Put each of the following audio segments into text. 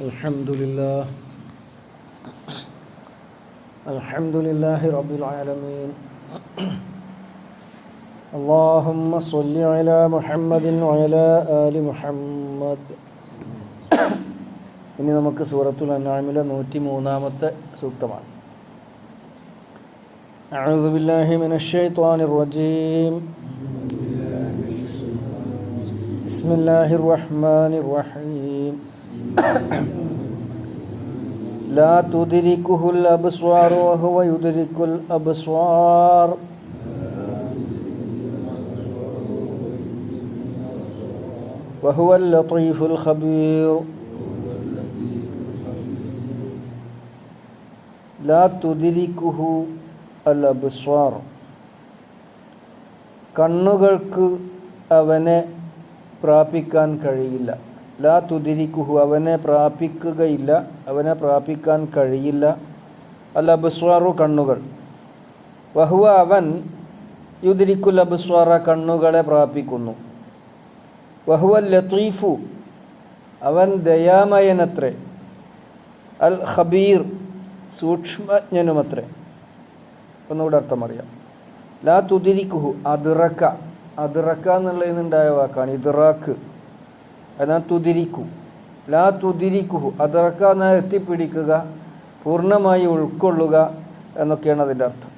الحمد لله الحمد لله رب العالمين اللهم صل على محمد وعلى آل محمد ഇനി നമുക്ക് സൂറത്തുൽ അനാമിലെ നൂറ്റി മൂന്നാമത്തെ സൂക്തമാണ് أعوذ بالله من الشيطان الرجيم بسم الله الرحمن الرحيم لا تدركه الأبصار وهو يدرك الأبصار وهو اللطيف الخبير لا تدركه الأبصار കണ്ണുകൾക്ക് അവനെ പ്രാപിക്കാൻ കഴിയില്ല ലാ തുതിരിക്കുഹു അവനെ പ്രാപിക്കുകയില്ല അവനെ പ്രാപിക്കാൻ കഴിയില്ല. അല്ല അബസ്വാറു കണ്ണുകൾ. വഹുവ അവൻ യുദിരിക്കുൽ അബസ്വാറ കണ്ണുകളെ പ്രാപിക്കുന്നു. വഹുവ ലത്തീഫു അവൻ ദയാമയനത്രേ. അൽ ഖബീർ സൂക്ഷ്മജ്ഞനുമത്രേ. ഒന്നുകൂടെ അർത്ഥം അറിയാം. ലാ തുതിരിക്കുഹു അതിറക്ക. അതിറക്ക എന്നുള്ളതിനുണ്ടായ വാക്കാണ് ഇതിറാക്ക്. എന്നാൽ തുതിരിക്കു. ലാ തുതിരിക്കുഹു. അതിറക്ക എന്നാൽ എത്തിപ്പിടിക്കുക പൂർണമായി ഉൾക്കൊള്ളുക എന്നൊക്കെയാണ് അതിന്റെ അർത്ഥം.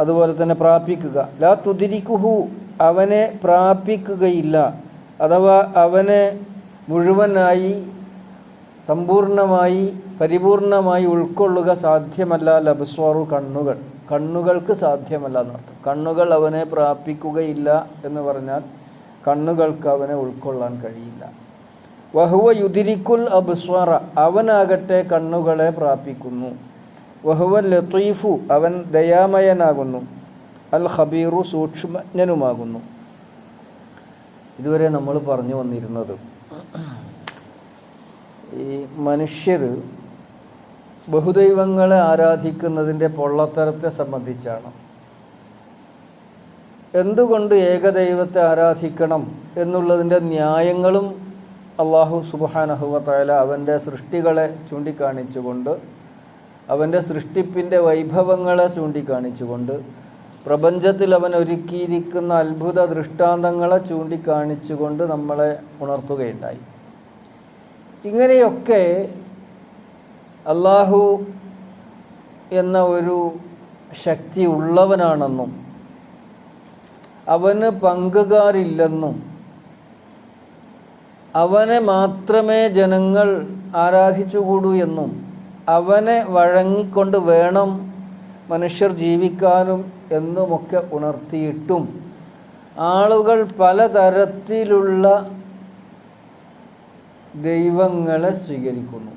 അതുപോലെ തന്നെ പ്രാപിക്കുക. ലാ തുതിരിക്കുഹു. അവനെ പ്രാപിക്കുകയില്ല. അഥവാ അവനെ മുഴുവനായി സമ്പൂർണമായി പരിപൂർണമായി ഉൾക്കൊള്ളുക സാധ്യമല്ല ലബസ്വാറു കണ്ണുകൾ. കണ്ണുകൾക്ക് സാധ്യമല്ല എന്നർത്ഥം. കണ്ണുകൾ അവനെ പ്രാപിക്കുകയില്ല എന്ന് പറഞ്ഞാൽ കണ്ണുകൾക്ക് അവനെ ഉൾക്കൊള്ളാൻ കഴിയില്ല. വഹുവ യുദിരിക്കുൽ അബ്സ്വാറ അവനാകട്ടെ കണ്ണുകളെ പ്രാപിക്കുന്നു. വഹുവ ലത്തീഫു അവൻ ദയാമയനാകുന്നു. അൽ ഹബീറു സൂക്ഷ്മജ്ഞനുമാകുന്നു. ഇതുവരെ നമ്മൾ പറഞ്ഞു വന്നിരുന്നത് ഈ മനുഷ്യർ ബഹുദൈവങ്ങളെ ആരാധിക്കുന്നതിന്റെ പൊള്ളത്തരത്തെ സംബന്ധിച്ചാണ്. എന്തുകൊണ്ട് ഏകദൈവത്തെ ആരാധിക്കണം എന്നുള്ളതിന്റെ ന്യായങ്ങളും അള്ളാഹു സുബാനഹുവത്തായ അവന്റെ സൃഷ്ടികളെ ചൂണ്ടിക്കാണിച്ചുകൊണ്ട് അവന്റെ സൃഷ്ടിപ്പിന്റെ വൈഭവങ്ങളെ ചൂണ്ടിക്കാണിച്ചുകൊണ്ട് പ്രപഞ്ചത്തിൽ അവൻ ഒരുക്കിയിരിക്കുന്ന അത്ഭുത ദൃഷ്ടാന്തങ്ങളെ ചൂണ്ടിക്കാണിച്ചുകൊണ്ട് നമ്മളെ ഉണർത്തുകയുണ്ടായി. ഇങ്ങനെയൊക്കെ അള്ളാഹു എന്ന ഒരു ശക്തി ഉള്ളവനാണെന്നും അവന് പങ്കുകാരില്ലെന്നും അവനെ മാത്രമേ ജനങ്ങൾ ആരാധിച്ചുകൂടൂ എന്നും അവനെ വഴങ്ങിക്കൊണ്ട് വേണം മനുഷ്യർ ജീവിക്കാനും എന്നുമൊക്കെ ഉണർത്തിയിട്ടും. ആളുകൾ പലതരത്തിലുള്ള ദൈവങ്ങളെ സ്വീകരിക്കുന്നു.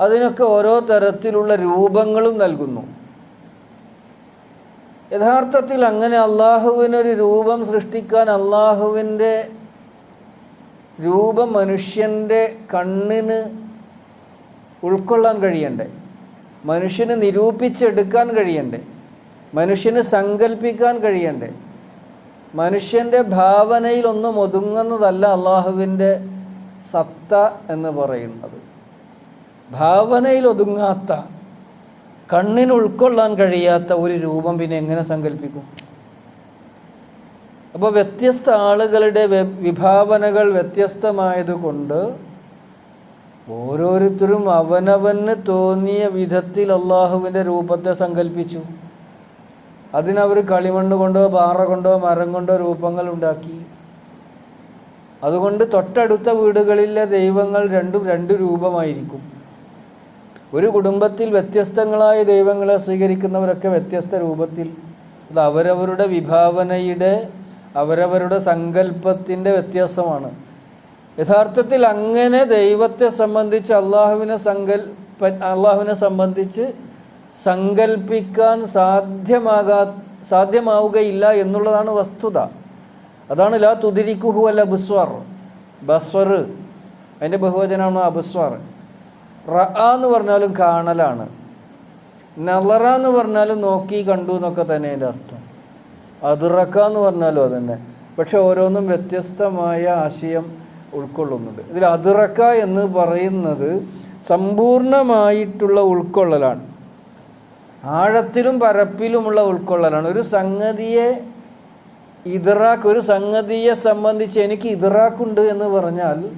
അതിനൊക്കെ ഓരോ തരത്തിലുള്ള രൂപങ്ങളും നൽകുന്നു. യഥാർത്ഥത്തിൽ അങ്ങനെ അള്ളാഹുവിനൊരു രൂപം സൃഷ്ടിക്കാൻ അള്ളാഹുവിന്റെ രൂപം മനുഷ്യന്റെ കണ്ണിന് ഉൾക്കൊള്ളാൻ കഴിയണ്ടേ? മനുഷ്യന് നിരൂപിച്ചെടുക്കാൻ കഴിയണ്ടേ? മനുഷ്യന് സങ്കല്പിക്കാൻ കഴിയണ്ടേ? മനുഷ്യന്റെ ഭാവനയിൽ ഒന്നും ഒതുങ്ങുന്നതല്ല അള്ളാഹുവിന്റെ സത്ത എന്ന് പറയുന്നത്. ഭാവനയിൽ ഒതുങ്ങാത്ത കണ്ണിന് ഉൾക്കൊള്ളാൻ കഴിയാത്ത ഒരു രൂപം പിന്നെ എങ്ങനെ സങ്കല്പിക്കും? അപ്പോൾ വ്യത്യസ്ത ആളുകളുടെ വിഭാവനകൾ വ്യത്യസ്തമായതുകൊണ്ട് ഓരോരുത്തരും അവനവന് തോന്നിയ വിധത്തിൽ അള്ളാഹുവിന്റെ രൂപത്തെ സങ്കല്പിച്ചു. അതിനവർ കളിമണ്ണ് കൊണ്ടോ പാറ കൊണ്ടോ മരം കൊണ്ടോ രൂപങ്ങൾ ഉണ്ടാക്കി. അതുകൊണ്ട് തൊട്ടടുത്ത വീടുകളിലെ ദൈവങ്ങൾ രണ്ടും രണ്ട് രൂപമായിരിക്കും. ഒരു കുടുംബത്തിൽ വ്യത്യസ്തങ്ങളായ ദൈവങ്ങളെ സ്വീകരിക്കുന്നവരൊക്കെ വ്യത്യസ്ത രൂപത്തിൽ. അത് അവരവരുടെ വിഭാവനയുടെ അവരവരുടെ സങ്കല്പത്തിന്റെ വ്യത്യാസമാണ്. യഥാർത്ഥത്തിൽ അങ്ങനെ ദൈവത്തെ സംബന്ധിച്ച് അള്ളാഹുവിനെ സങ്കല്പ അള്ളാഹുവിനെ സംബന്ധിച്ച് സങ്കല്പിക്കാൻ സാധ്യമാകാ സാധ്യമാവുകയില്ല എന്നുള്ളതാണ് വസ്തുത. അതാണ് ലാ തുതിരിക്കുഹു അല്ല ബസ്വർ. ബസ്വർ. അതിന്റെ ബഹുവചനമാണ് അബസ്വർ റ എന്ന് പറഞ്ഞാലും കാണലാണ്. നളറ എന്ന് പറഞ്ഞാലും നോക്കി കണ്ടു എന്നൊക്കെ തന്നെ അതിന്റെ അർത്ഥം. അതിറക്ക എന്ന് പറഞ്ഞാലും അതന്നെ. പക്ഷെ ഓരോന്നും വ്യത്യസ്തമായ ആശയം ഉൾക്കൊള്ളുന്നുണ്ട്. ഇതിൽ അതിറക്ക എന്ന് പറയുന്നത് സമ്പൂർണമായിട്ടുള്ള ഉൾക്കൊള്ളലാണ്. ആഴത്തിലും പരപ്പിലുമുള്ള ഉൾക്കൊള്ളലാണ്. ഒരു സംഗതിയെ ഇതറാക്ക് ഒരു സംഗതിയെ സംബന്ധിച്ച് എനിക്ക് ഇതറാക്കുണ്ട് എന്ന് പറഞ്ഞാൽ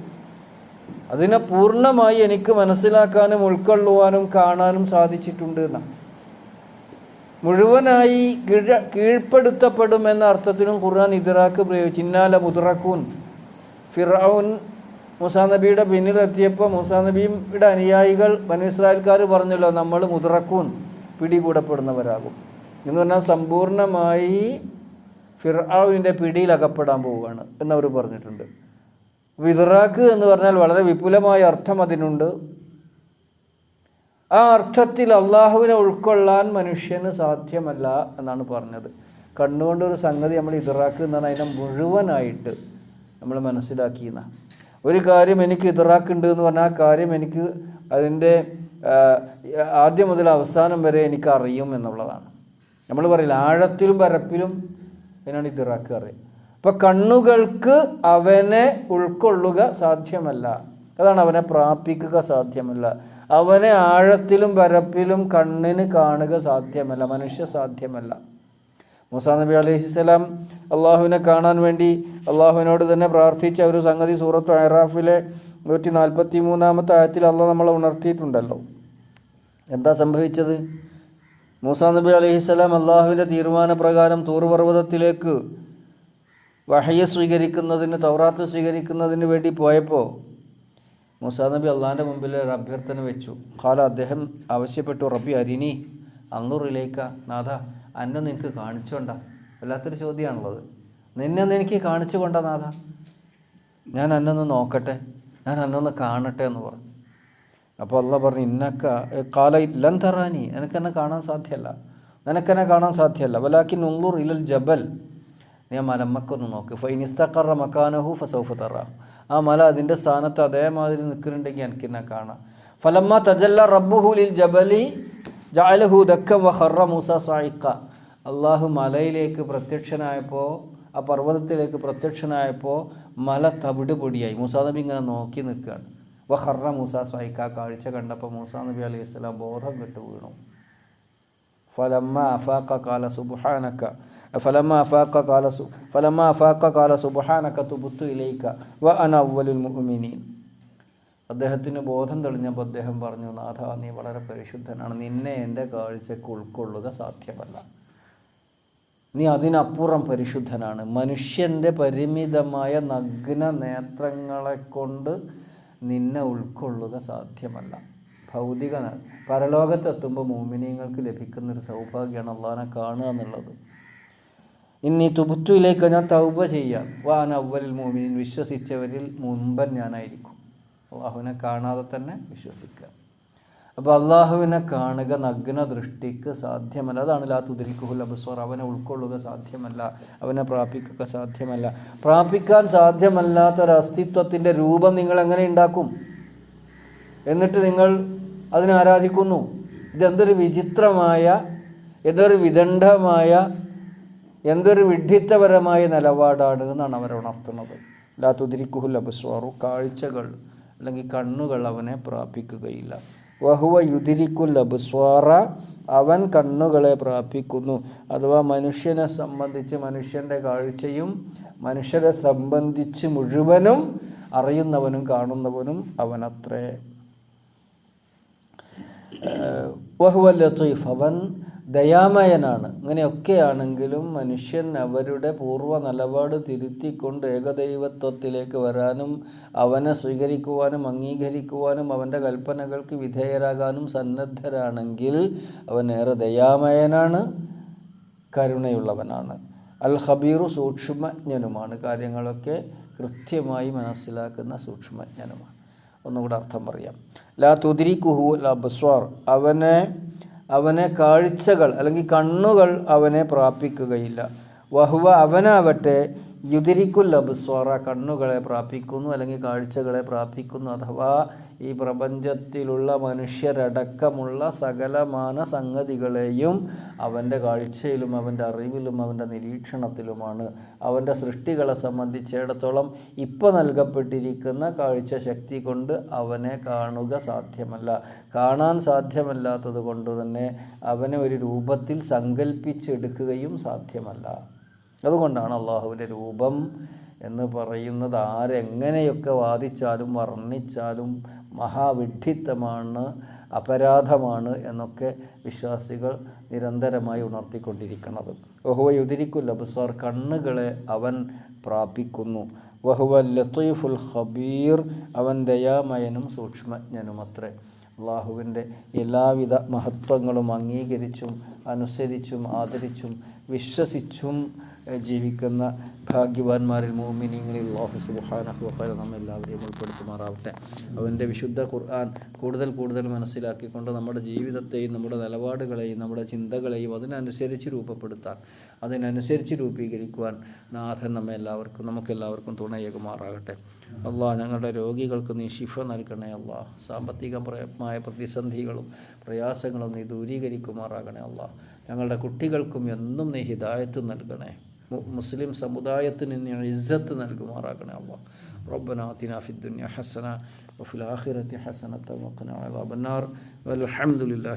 അതിനെ പൂർണമായി എനിക്ക് മനസ്സിലാക്കാനും ഉൾക്കൊള്ളുവാനും കാണാനും സാധിച്ചിട്ടുണ്ട് എന്നാണ്. മുഴുവനായി കീഴ കീഴ്പ്പെടുത്തപ്പെടും എന്ന അർത്ഥത്തിലും ഖുർആൻ ഇതറാക്ക് പ്രയോഗിച്ചു. ഇന്നാല മുതറക്കൂൻ ഫിറൌൻ മൂസാ നബിയുടെ പിന്നിലെത്തിയപ്പോൾ മൂസാ നബിയുടെ അനുയായികൾ ബനു ഇസ്രായേൽക്കാർ പറഞ്ഞല്ലോ നമ്മൾ മുതറക്കൂൻ പിടികൂടപ്പെടുന്നവരാകും. എന്ന് പറഞ്ഞാൽ സമ്പൂർണമായി ഫിർആവിന്റെ പിടിയിൽ അകപ്പെടാൻ പോവുകയാണ് എന്നവർ പറഞ്ഞിട്ടുണ്ട്. വിതറാക്ക് എന്ന് പറഞ്ഞാൽ വളരെ വിപുലമായ അർത്ഥം അതിനുണ്ട്. ആ അർത്ഥത്തിൽ അള്ളാഹുവിനെ ഉൾക്കൊള്ളാൻ മനുഷ്യന് സാധ്യമല്ല എന്നാണ് പറഞ്ഞത്. കണ്ണുകൊണ്ട് ഒരു സംഗതി നമ്മൾ ഇതറാക്ക് എന്നാണ് അതിനെ മുഴുവനായിട്ട് നമ്മൾ മനസ്സിലാക്കിയെന്ന. ഒരു കാര്യം എനിക്ക് ഇതറാക്കുണ്ട് എന്ന് പറഞ്ഞാൽ ആ കാര്യം എനിക്ക് അതിന്റെ ആദ്യം മുതൽ അവസാനം വരെ എനിക്ക് അറിയും എന്നുള്ളതാണ്. നമ്മൾ പറയില്ല ആഴത്തിലും പരപ്പിലും അതിനാണ് ഇതറാക്ക് അറിയുക അപ്പം കണ്ണുകൾക്ക് അവനെ ഉൾക്കൊള്ളുക സാധ്യമല്ല. അതാണ് അവനെ പ്രാപിക്കുക സാധ്യമല്ല. അവനെ ആഴത്തിലും പരപ്പിലും കണ്ണിന് കാണുക സാധ്യമല്ല. മനുഷ്യ സാധ്യമല്ല. മൂസാ നബി അലൈഹിസ്സലാം അള്ളാഹുവിനെ കാണാൻ വേണ്ടി അള്ളാഹുവിനോട് തന്നെ പ്രാർത്ഥിച്ച ഒരു സംഗതി സൂറത്ത് അഹ്റാഫിലെ നൂറ്റി നാൽപ്പത്തി മൂന്നാമത്തെ ആയത്തിൽ അള്ളാഹ് നമ്മളെ ഉണർത്തിയിട്ടുണ്ടല്ലോ. എന്താ സംഭവിച്ചത്? മൂസാ നബി അലൈഹിസ്സലാം അള്ളാഹുവിന്റെ തീരുമാനപ്രകാരം തൂർ പർവതത്തിലേക്ക് വഹയ സ്വീകരിക്കുന്നതിന് തൗറാത്ത് സ്വീകരിക്കുന്നതിന് വേണ്ടി പോയപ്പോൾ മുസാ നബി അള്ളാഹിന്റെ മുമ്പിൽ ഒരു അഭ്യർത്ഥന വെച്ചു. കാല അദ്ദേഹം ആവശ്യപ്പെട്ടു റബ്ബി അരിനി അന്നൂറിലേക്ക. നാഥ അന്നെ നിനക്ക് കാണിച്ചുകൊണ്ട വല്ലാത്തൊരു ചോദ്യമാണുള്ളത് നിന്നെ ഒന്ന് എനിക്ക് കാണിച്ചു കൊണ്ട നാഥ? ഞാൻ അന്നൊന്ന് നോക്കട്ടെ. ഞാൻ അന്നൊന്ന് കാണട്ടെ എന്ന് പറഞ്ഞു. അപ്പോൾ അല്ല പറഞ്ഞു ഇന്നക്ക കാല ഇല്ലൻ തറാനി. എനിക്കെന്നെ കാണാൻ സാധ്യമല്ല നിനക്കെന്നെ കാണാൻ സാധ്യമല്ല വലാക്കി നുള്ളൂർ ഇലൽ ജബൽ. നീ ആ മലമ്മക്കൊന്ന് നോക്ക്. ഫൈനിസ്തക്കറ മക്കാനഹു ഫസൗഫ തറ. ആ മല അതിന്റെ സ്ഥാനത്ത് അതേമാതിരി നിൽക്കുന്നുണ്ടെങ്കിൽ എനിക്ക് എന്നെ കാണാം. ഫലമ്മ തജല്ല റബ്ബുഹുലിൽ ജബലി ജാലഹു ദക്കം വഹറ മൂസ സായിക്ക അള്ളാഹു മലയിലേക്ക് പ്രത്യക്ഷനായപ്പോൾ ആ പർവതത്തിലേക്ക് പ്രത്യക്ഷനായപ്പോൾ മല തവിട് പൊടിയായി. മൂസാ നബി ഇങ്ങനെ നോക്കി നിൽക്കുകയാണ്. വഹറ മൂസ സായിക്ക കാഴ്ച കണ്ടപ്പോൾ മൂസാ നബി അലൈഹി സ്വലാം ബോധം കെട്ട് വീണു ഫലമ്മ അഫാക്ക കാല സുബ്ഹാനക്ക ഫലമ്മ അഫാക്ക കാല വ അന അവലുൽ മുഅ്മിനീൻ അദ്ദേഹത്തിന് ബോധം തെളിഞ്ഞപ്പോൾ അദ്ദേഹം പറഞ്ഞു നാഥ നീ വളരെ പരിശുദ്ധനാണ്. നിന്നെ എന്റെ കാഴ്ചക്ക് ഉൾക്കൊള്ളുക സാധ്യമല്ല. നീ അതിനപ്പുറം പരിശുദ്ധനാണ്. മനുഷ്യന്റെ പരിമിതമായ നഗ്ന നേത്രങ്ങളെ കൊണ്ട് നിന്നെ ഉൾക്കൊള്ളുക സാധ്യമല്ല. ഭൗതിക പരലോകത്തെത്തുമ്പോൾ മോമിനിയങ്ങൾക്ക് ലഭിക്കുന്നൊരു സൗഭാഗ്യമാണ് അള്ളാനെ കാണുക എന്നുള്ളത്. ഇനി തുബുത്തുയിലേക്ക് ഞാൻ തൗബ ചെയ്യാം വാൻ അവൽ മോമിനിൻ വിശ്വസിച്ചവരിൽ മുമ്പൻ ഞാനായിരിക്കും. അള്ളാഹുവിനെ കാണാതെ തന്നെ വിശ്വസിക്കുക. അപ്പോൾ അള്ളാഹുവിനെ കാണുക നഗ്ന ദൃഷ്ടിക്ക് സാധ്യമല്ല. അതാണ് ലാ തുതിരിക്കുഹുൽ അബസ്വർ. അവനെ ഉൾക്കൊള്ളുക സാധ്യമല്ല. അവനെ പ്രാപിക്കുക സാധ്യമല്ല. പ്രാപിക്കാൻ സാധ്യമല്ലാത്ത ഒരു അസ്തിത്വത്തിന്റെ രൂപം നിങ്ങൾ എങ്ങനെ ഉണ്ടാക്കും? എന്നിട്ട് നിങ്ങൾ അതിനെ ആരാധിക്കുന്നു? ഇതെന്തൊരു വിചിത്രമായ ഏതൊരു വിദണ്ഡമായ എന്തൊരു വിഡ്ഢിത്തപരമായ നിലപാടാണ് എന്നാണ് അവർ ഉണർത്തുന്നത്. ലാ തുതിരിക്കുഹുൽ അബസ്വാറു കാഴ്ചകൾ അല്ലെങ്കിൽ കണ്ണുകൾ അവനെ പ്രാപിക്കുകയില്ല. വഹുവ യുതിരിക്കുൽ അബസ്വാറ അവൻ കണ്ണുകളെ പ്രാപിക്കുന്നു. അഥവാ മനുഷ്യനെ സംബന്ധിച്ച് മനുഷ്യന്റെ കാഴ്ചയും മനുഷ്യരെ സംബന്ധിച്ച് മുഴുവനും അറിയുന്നവനും കാണുന്നവനും അവനത്രേ. വഹുവ ലത്തീഫ് അവൻ ദയാമയനാണ്. ഇങ്ങനെയൊക്കെയാണെങ്കിലും മനുഷ്യൻ അവരുടെ പൂർവ നിലപാട് തിരുത്തിക്കൊണ്ട് ഏകദൈവത്വത്തിലേക്ക് വരാനും അവനെ സ്വീകരിക്കുവാനും അംഗീകരിക്കുവാനും അവന്റെ കൽപ്പനകൾക്ക് വിധേയരാകാനും സന്നദ്ധരാണെങ്കിൽ അവൻ ഏറെ ദയാമയനാണ് കരുണയുള്ളവനാണ്. അൽ ഹബീറു സൂക്ഷ്മജ്ഞനുമാണ്. കാര്യങ്ങളൊക്കെ കൃത്യമായി മനസ്സിലാക്കുന്ന സൂക്ഷ്മജ്ഞനുമാണ്. ഒന്നുകൂടെ അർത്ഥം പറയാം. ലാ തുതിരി കുഹു ലാ ബസ്വാർ അവനെ അവനെ കാഴ്ചകൾ അല്ലെങ്കിൽ കണ്ണുകൾ അവനെ പ്രാപിക്കുകയില്ല. വഹുവ അവനാവട്ടെ യുതിരിക്കുൽ അബ്സ്വാറ കണ്ണുകളെ പ്രാപിക്കുന്നു അല്ലെങ്കിൽ കാഴ്ചകളെ പ്രാപിക്കുന്നു. അഥവാ ഈ പ്രപഞ്ചത്തിലുള്ള മനുഷ്യരടക്കമുള്ള സകലമാന സംഗതികളെയും അവന്റെ കാഴ്ചയിലും അവന്റെ അറിവിലും അവന്റെ നിരീക്ഷണത്തിലുമാണ്. അവന്റെ സൃഷ്ടികളെ സംബന്ധിച്ചിടത്തോളം ഇപ്പോൾ നൽകപ്പെട്ടിരിക്കുന്ന കാഴ്ച ശക്തി കൊണ്ട് അവനെ കാണുക സാധ്യമല്ല. കാണാൻ സാധ്യമല്ലാത്തത് കൊണ്ട് തന്നെ അവനെ ഒരു രൂപത്തിൽ സങ്കല്പിച്ചെടുക്കുകയും സാധ്യമല്ല. അതുകൊണ്ടാണ് അള്ളാഹുവിന്റെ രൂപം എന്ന് പറയുന്നത്. ആരെങ്ങനെയൊക്കെ വാദിച്ചാലും വർണിച്ചാലും മഹാവിഡ്ഢിത്തമാണ് അപരാധമാണ് എന്നൊക്കെ വിശ്വാസികൾ നിരന്തരമായി ഉണർത്തിക്കൊണ്ടിരിക്കുന്നത്. വഹുവ യുതിരിക്കുൽ അബ്സാർ കണ്ണുകളെ അവൻ പ്രാപിക്കുന്നു. വഹുവ ലത്തീഫുൽ ഖബീർ അവൻ ദയാമയനും സൂക്ഷ്മജ്ഞനുമത്രേ. അള്ളാഹുവിന്റെ എല്ലാവിധ മഹത്വങ്ങളും അംഗീകരിച്ചും അനുസരിച്ചും ആദരിച്ചും വിശ്വസിച്ചും ജീവിക്കുന്ന ഭാഗ്യവാന്മാരിൽ മോമിനിങ്ങളിൽ അള്ളാഹു സുബാനഹു വക്കാല നമ്മെ എല്ലാവരെയും ഉൾപ്പെടുത്തുമാറാവട്ടെ. അവന്റെ വിശുദ്ധ ഖുർആൻ കൂടുതൽ കൂടുതൽ മനസ്സിലാക്കിക്കൊണ്ട് നമ്മുടെ ജീവിതത്തെയും നമ്മുടെ നിലപാടുകളെയും നമ്മുടെ ചിന്തകളെയും അതിനനുസരിച്ച് രൂപപ്പെടുത്താൻ അതിനനുസരിച്ച് രൂപീകരിക്കുവാൻ നാഥൻ നമ്മെ എല്ലാവർക്കും നമുക്കെല്ലാവർക്കും തുണയേകുമാറാകട്ടെ. അള്ളാഹ് ഞങ്ങളുടെ രോഗികൾക്ക് നീ ശിഫ നൽകണേ അള്ളാഹ് സാമ്പത്തികമായ പ്രതിസന്ധികളും പ്രയാസങ്ങളും നീ ദൂരീകരിക്കുമാറാകണേ അള്ളാഹ് ഞങ്ങളുടെ കുട്ടികൾക്കും എന്നും നീ ഹിദായത്ത് നൽകണേ. മുസ്ലിം സമുദായത്തിന് നീ ഇസ്സത്ത് നൽകുമാറാകണേ അള്ളാഹ് ربنا آتنا في الدنيا حسنة وفي الآخرة حسنة وقنا عذاب النار والحمد لله